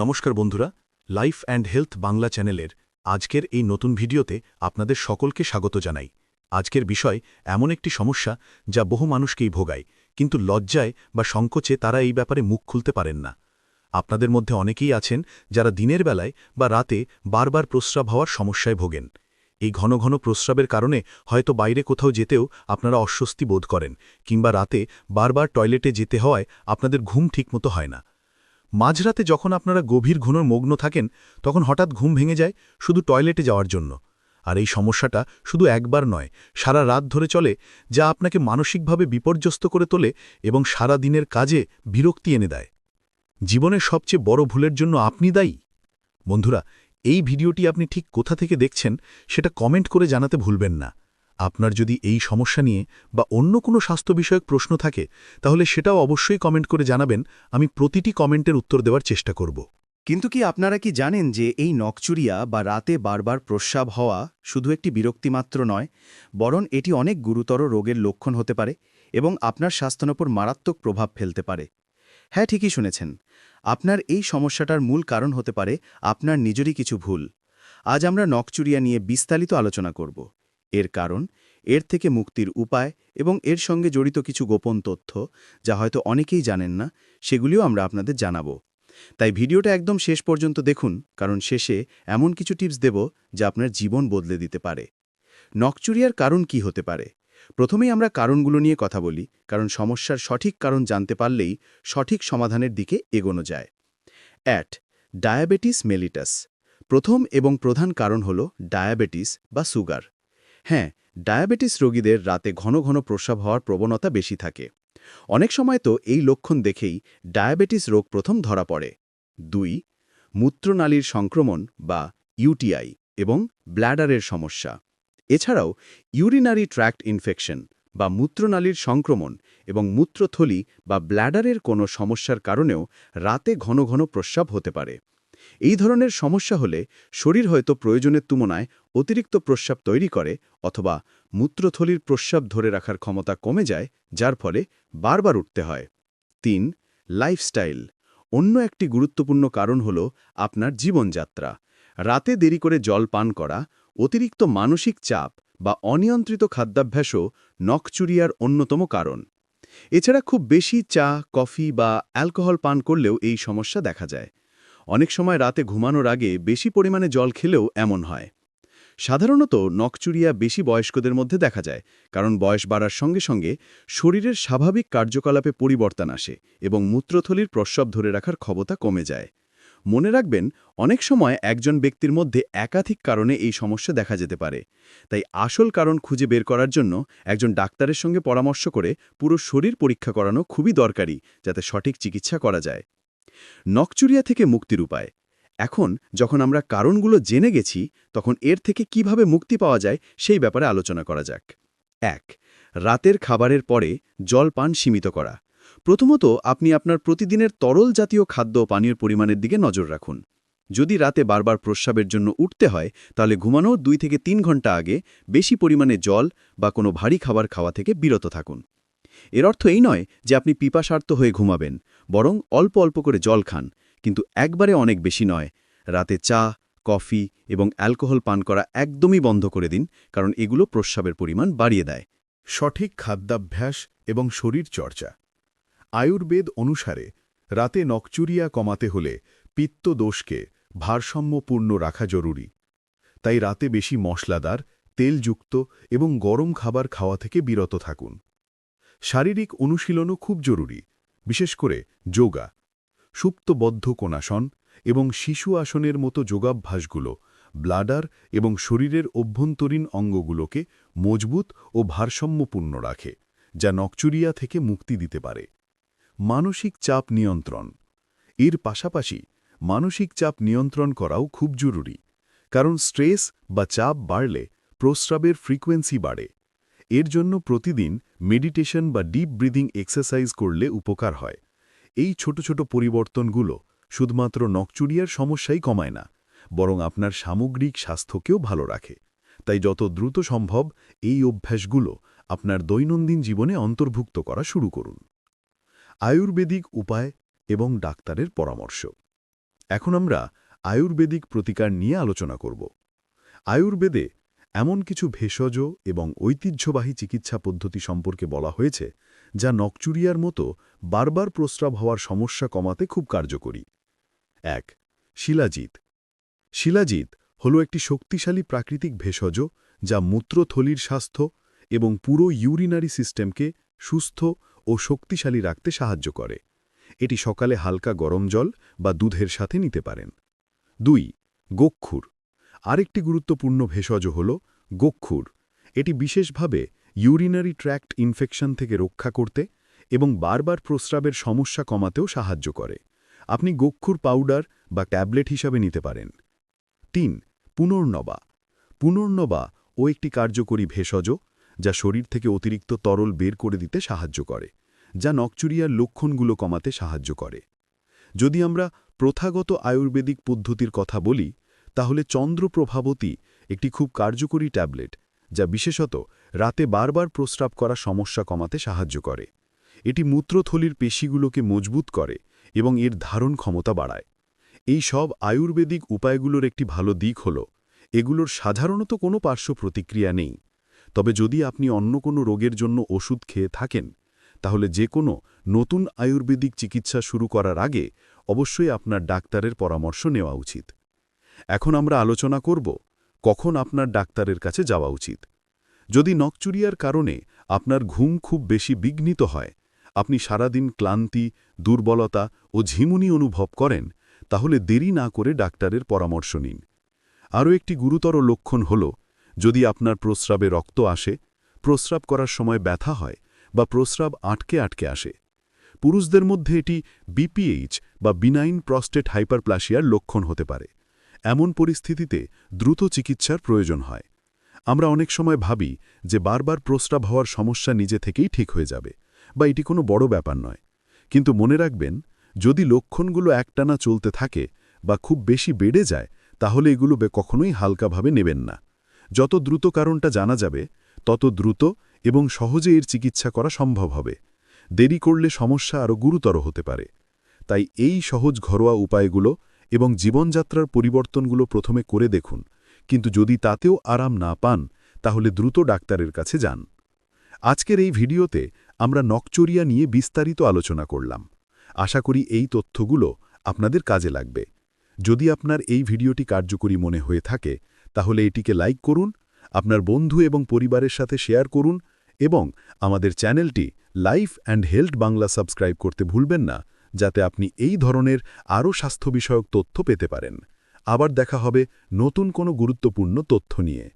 নমস্কার বন্ধুরা life and health Bangla চ্যানেলের আজকের এই নতুন ভিডিওতে আপনাদের সকলকে স্বাগত জানাই। আজকের বিষয় এমন একটি সমস্যা যা বহু মানুষকেই ভোগায়, কিন্তু লজ্জায় বা সংকোচে তারা এই ব্যাপারে মুখ খুলতে পারেন না। আপনাদের মধ্যে অনেকেই আছেন যারা দিনের বেলায় বা রাতে বারবার প্রস্রাব হওয়ার সমস্যায় ভোগেন। এই ঘন ঘন প্রস্রাবের কারণে হয়তো বাইরে কোথাও যেতেও আপনারা অস্বস্তি বোধ করেন, কিংবা রাতে বারবার টয়লেটে যেতে হওয়ায় আপনাদের ঘুম ঠিকমতো হয় না। মাঝরাতে যখন আপনারা গভীর ঘুনোর মগ্ন থাকেন, তখন হঠাৎ ঘুম ভেঙে যায় শুধু টয়লেটে যাওয়ার জন্য। আর এই সমস্যাটা শুধু একবার নয়, সারা রাত ধরে চলে, যা আপনাকে মানসিকভাবে বিপর্যস্ত করে তোলে এবং সারা দিনের কাজে বিরক্তি এনে দেয়। জীবনের সবচেয়ে বড় ভুলের জন্য আপনি দায়ী? বন্ধুরা, এই ভিডিওটি আপনি ঠিক কোথা থেকে দেখছেন, সেটা কমেন্ট করে জানাতে ভুলবেন না। আপনার যদি এই সমস্যা নিয়ে বা অন্য কোনো স্বাস্থ্য বিষয়ক প্রশ্ন থাকে, তাহলে সেটাও অবশ্যই কমেন্ট করে জানাবেন, আমি প্রতিটি কমেন্টের উত্তর দেওয়ার চেষ্টা করব। কিন্তু কি আপনারা কি জানেন যে এই নকচুরিয়া বা রাতে বারবার প্রস্রাব হওয়া শুধু একটি বিরক্তিমাত্র নয়, বরং এটি অনেক গুরুতর রোগের লক্ষণ হতে পারে এবং আপনার স্বাস্থ্যের ওপর মারাত্মক প্রভাব ফেলতে পারে? হ্যাঁ ঠিকই শুনেছেন। আপনার এই সমস্যাটার মূল কারণ হতে পারে আপনার নিজেরই কিছু ভুল। আজ আমরা নকচুরিয়া নিয়ে বিস্তারিত আলোচনা করব। এর কারণ, এর থেকে মুক্তির উপায় এবং এর সঙ্গে জড়িত কিছু গোপন তথ্য, যা হয়তো অনেকেই জানেন না, সেগুলিও আমরা আপনাদের জানাব। তাই ভিডিওটা একদম শেষ পর্যন্ত দেখুন, কারণ শেষে এমন কিছু টিপস দেব যা আপনার জীবন বদলে দিতে পারে। নকচুরিয়ার কারণ কি হতে পারে? প্রথমেই আমরা কারণগুলো নিয়ে কথা বলি, কারণ সমস্যার সঠিক কারণ জানতে পারলেই সঠিক সমাধানের দিকে এগোনো যায়। At, diabetes mellitus. প্রথম এবং প্রধান কারণ হল ডায়াবেটিস বা সুগার। হ্যাঁ ডায়াবেটিস রোগীদের রাতে ঘন ঘন প্রস্রাব হওয়ার প্রবণতা বেশি থাকে। অনেক সময় তো এই লক্ষণ দেখেই ডায়াবেটিস রোগ প্রথম ধরা পড়ে। দুই, মূত্রনালীর সংক্রমণ বা ইউটিআই এবং ব্ল্যাডারের সমস্যা। এছাড়াও ইউরিনারি ট্র্যাক্ট ইনফেকশন বা মূত্রনালীর সংক্রমণ এবং মূত্রথলি বা ব্ল্যাডারের কোনো সমস্যার কারণেও রাতে ঘন ঘন প্রস্রাব হতে পারে। এই ধরনের সমস্যা হলে শরীর হয়তো প্রয়োজনের তুলনায় অতিরিক্ত প্রস্রাব তৈরি করে অথবা মূত্রথলির প্রস্রাব ধরে রাখার ক্ষমতা কমে যায়, যার ফলে বারবার উঠতে হয়। তিন লাইফস্টাইল অন্য একটি গুরুত্বপূর্ণ কারণ হল আপনার জীবনযাত্রা। রাতে দেরি করে জল পান করা, অতিরিক্ত মানসিক চাপ বা অনিয়ন্ত্রিত খাদ্যাভ্যাসও নখচুরিয়ার অন্যতম কারণ। এছাড়া খুব বেশি চা, কফি বা অ্যালকোহল পান করলেও এই সমস্যা দেখা যায়। অনেক সময় রাতে ঘুমানোর আগে বেশি পরিমাণে জল খেলেও এমন হয়। সাধারণত নখচুরিয়া বেশি বয়স্কদের মধ্যে দেখা যায়, কারণ বয়স বাড়ার সঙ্গে সঙ্গে শরীরের স্বাভাবিক কার্যকলাপে পরিবর্তন আসে এবং মূত্রথলির প্রস্রাব ধরে রাখার ক্ষমতা কমে যায়। মনে রাখবেন, অনেক সময় একজন ব্যক্তির মধ্যে একাধিক কারণে এই সমস্যা দেখা যেতে পারে। তাই আসল কারণ খুঁজে বের করার জন্য একজন ডাক্তারের সঙ্গে পরামর্শ করে পুরো শরীর পরীক্ষা করানো খুবই দরকারি, যাতে সঠিক চিকিৎসা করা যায়। নকচুরিয়া থেকে মুক্তির উপায় এখন যখন আমরা কারণগুলো জেনে গেছি, তখন এর থেকে কীভাবে মুক্তি পাওয়া যায় সেই ব্যাপারে আলোচনা করা যাক। এক, রাতের খাবারের পরে জল পান সীমিত করা। প্রথমত আপনি আপনার প্রতিদিনের তরল জাতীয় খাদ্য ও পানীয় পরিমাণের দিকে নজর রাখুন। যদি রাতে বারবার প্রস্রাবের জন্য উঠতে হয়, তাহলে ঘুমানোর দুই থেকে তিন ঘণ্টা আগে বেশি পরিমাণে জল বা কোনো ভারী খাবার খাওয়া থেকে বিরত থাকুন। এর অর্থ এই নয় যে আপনি পিপাসার্থ হয়ে ঘুমাবেন, বরং অল্প অল্প করে জল খান, কিন্তু একবারে অনেক বেশি নয়। রাতে চা, কফি এবং অ্যালকোহল পান করা একদমই বন্ধ করে দিন, কারণ এগুলো প্রস্রাবের পরিমাণ বাড়িয়ে দেয়। সঠিক খাদ্যাভ্যাস এবং শরীর চর্চা। আয়ুর্বেদ অনুসারে, রাতে নকচুরিয়া কমাতে হলে পিত্ত দোষকে ভারসাম্যপূর্ণ রাখা জরুরি। তাই রাতে বেশি মশলাদার, তেলযুক্ত এবং গরম খাবার খাওয়া থেকে বিরত থাকুন। শারীরিক অনুশীলনও খুব জরুরি, বিশেষ করে যোগা, সুপ্তবদ্ধ কোণাসন এবং শিশু আসনের মতো যোগাভ্যাসগুলো ব্লাডার এবং শরীরের অভ্যন্তরীণ অঙ্গগুলোকে মজবুত ও ভারসাম্যপূর্ণ রাখে, যা নকচুরিয়া থেকে মুক্তি দিতে পারে। মানসিক চাপ নিয়ন্ত্রণ। এর পাশাপাশি মানসিক চাপ নিয়ন্ত্রণ করাও খুব জরুরি, কারণ স্ট্রেস বা চাপ বাড়লে প্রস্রাবের ফ্রিকোয়েন্সি বাড়ে। এর জন্য প্রতিদিন মেডিটেশন বা ডিপ ব্রিদিং এক্সারসাইজ করলে উপকার হয়। এই ছোট ছোট পরিবর্তনগুলো শুধুমাত্র নকচুরিয়ার সমস্যাই কমায় না, বরং আপনার সামগ্রিক স্বাস্থ্যকেও ভালো রাখে। তাই যত দ্রুত সম্ভব এই অভ্যাসগুলো আপনার দৈনন্দিন জীবনে অন্তর্ভুক্ত করা শুরু করুন। আয়ুর্বেদিক উপায় এবং ডাক্তারের পরামর্শ। এখন আমরা আয়ুর্বেদিক প্রতিকার নিয়ে আলোচনা করব। আয়ুর্বেদে এমন কিছু ভেষজ এবং ঐতিহ্যবাহী চিকিৎসা পদ্ধতি সম্পর্কে বলা হয়েছে, যা নকচুরিয়ার মতো বারবার প্রস্রাব হওয়ার সমস্যা কমাতে খুব কার্যকরী। এক, শিলাজিৎ। শিলাজিৎ হল একটি শক্তিশালী প্রাকৃতিক ভেষজ যা মূত্রথলির স্বাস্থ্য এবং পুরো ইউরিনারি সিস্টেমকে সুস্থ ও শক্তিশালী রাখতে সাহায্য করে। এটি সকালে হালকা গরম জল বা দুধের সাথে নিতে পারেন। দুই, গোক্ষুর। আরেকটি গুরুত্বপূর্ণ ভেষজ হল গোক্ষুর। এটি বিশেষভাবে ইউরিনারি ট্র্যাক্ট ইনফেকশন থেকে রক্ষা করতে এবং বারবার প্রস্রাবের সমস্যা কমাতেও সাহায্য করে। আপনি গোক্ষুর পাউডার বা ট্যাবলেট হিসাবে নিতে পারেন। তিন, পুনর্নবা। পুনর্নবা ও একটি কার্যকরী ভেষজ যা শরীর থেকে অতিরিক্ত তরল বের করে দিতে সাহায্য করে, যা নকচুরিয়ার লক্ষণগুলো কমাতে সাহায্য করে। যদি আমরা প্রথাগত আয়ুর্বেদিক পদ্ধতির কথা বলি তাহলে চন্দ্রপ্রভাবতী একটি খুব কার্যকরী ট্যাবলেট, যা বিশেষত রাতে বারবার প্রস্রাব করা সমস্যা কমাতে সাহায্য করে। এটি মূত্রথলির পেশিগুলোকে মজবুত করে এবং এর ধারণ ক্ষমতা বাড়ায়। এই সব আয়ুর্বেদিক উপায়গুলোর একটি ভালো দিক হল, এগুলোর সাধারণত কোনো পার্শ্ব প্রতিক্রিয়া নেই। তবে যদি আপনি অন্য কোনো রোগের জন্য ওষুধ খেয়ে থাকেন, তাহলে যে কোনো নতুন আয়ুর্বেদিক চিকিৎসা শুরু করার আগে অবশ্যই আপনার ডাক্তারের পরামর্শ নেওয়া উচিত। এখন আমরা আলোচনা করব কখন আপনার ডাক্তারের কাছে যাওয়া উচিত। যদি নকচুরিয়ার কারণে আপনার ঘুম খুব বেশি বিঘ্নিত হয়, আপনি সারাদিন ক্লান্তি, দুর্বলতা ও ঝিমুনি অনুভব করেন, তাহলে দেরি না করে ডাক্তারের পরামর্শ নিন। আরও একটি গুরুতর লক্ষণ হল, যদি আপনার প্রস্রাবে রক্ত আসে, প্রস্রাব করার সময় ব্যথা হয় বা প্রস্রাব আটকে আটকে আসে। পুরুষদের মধ্যে এটি বিপিএইচ বা বিনাইন প্রস্টেট হাইপারপ্লাসিয়ার লক্ষণ হতে পারে। এমন পরিস্থিতিতে দ্রুত চিকিৎসার প্রয়োজন হয়। আমরা অনেক সময় ভাবি যে বারবার প্রস্রাব হওয়ার সমস্যা নিজে থেকেই ঠিক হয়ে যাবে, বা এটি কোনো বড় ব্যাপার নয়। কিন্তু মনে রাখবেন, যদি লক্ষণগুলো একটানা চলতে থাকে বা খুব বেশি বেড়ে যায়, তাহলে এগুলো কখনোই হালকাভাবে নেবেন না। যত দ্রুত কারণটা জানা যাবে, তত দ্রুত এবং সহজে এর চিকিৎসা করা সম্ভব হবে। দেরি করলে সমস্যা আরও গুরুতর হতে পারে। তাই এই সহজ ঘরোয়া উপায়গুলো এবং জীবনযাত্রার পরিবর্তনগুলো প্রথমে করে দেখুন, কিন্তু যদি তাতেও আরাম না পান, তাহলে দ্রুত ডাক্তারের কাছে যান। আজকের এই ভিডিওতে আমরা নকচরিয়া নিয়ে বিস্তারিত আলোচনা করলাম। আশা করি এই তথ্যগুলো আপনাদের কাজে লাগবে। যদি আপনার এই ভিডিওটি কার্যকরী মনে হয়ে থাকে, তাহলে এটিকে লাইক করুন, আপনার বন্ধু এবং পরিবারের সাথে শেয়ার করুন এবং আমাদের চ্যানেলটি life and health Bangla subscribe করতে ভুলবেন না। যাতে আপনি এই ধরনের আরও স্বাস্থ্য বিষয়ক তথ্য পেতে পারেন। আবার দেখা হবে নতুন কোনো গুরুত্বপূর্ণ তথ্য নিয়ে।